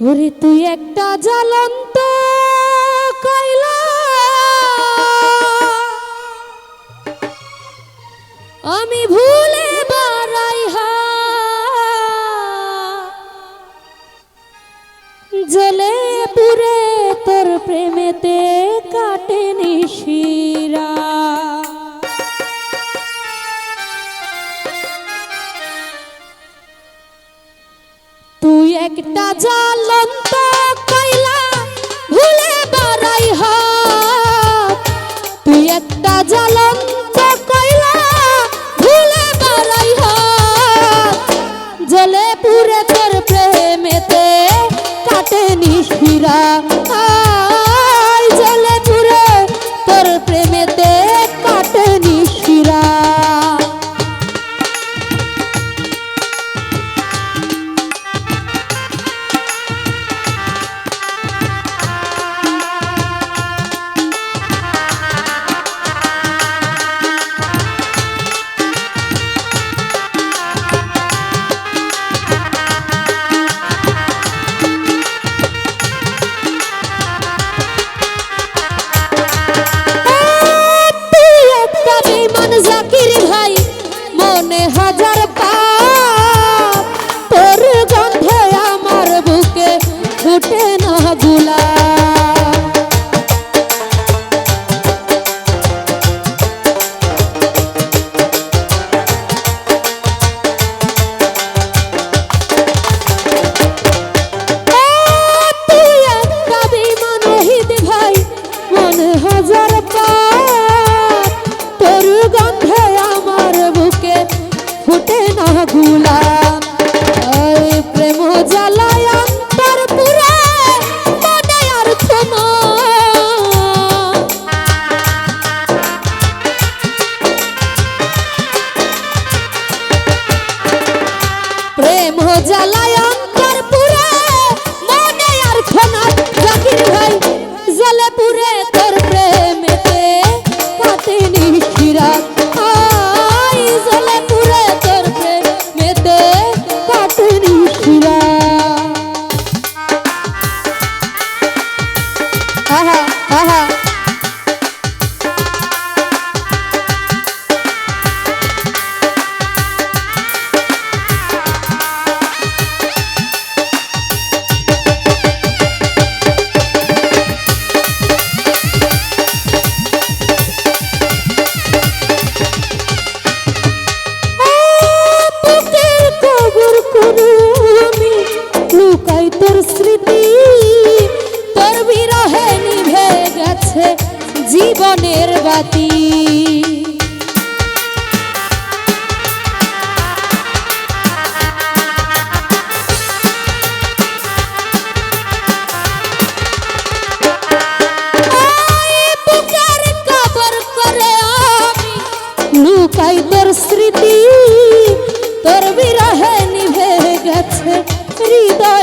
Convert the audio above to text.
ওরে তুই একটা জ্বলন্ত কইলা আমি ভুলে বাড়াই জলে পুরে তোর প্রেমেতে। একটা জ্বলন্ত কয়লা ভুলে বাড়াই হ তুই একটা জ্বলন্ত ভুল জীবনের বাতি। লুকাই তোর স্মৃতি তোর বিরহে নিভে গেছে হৃদয়।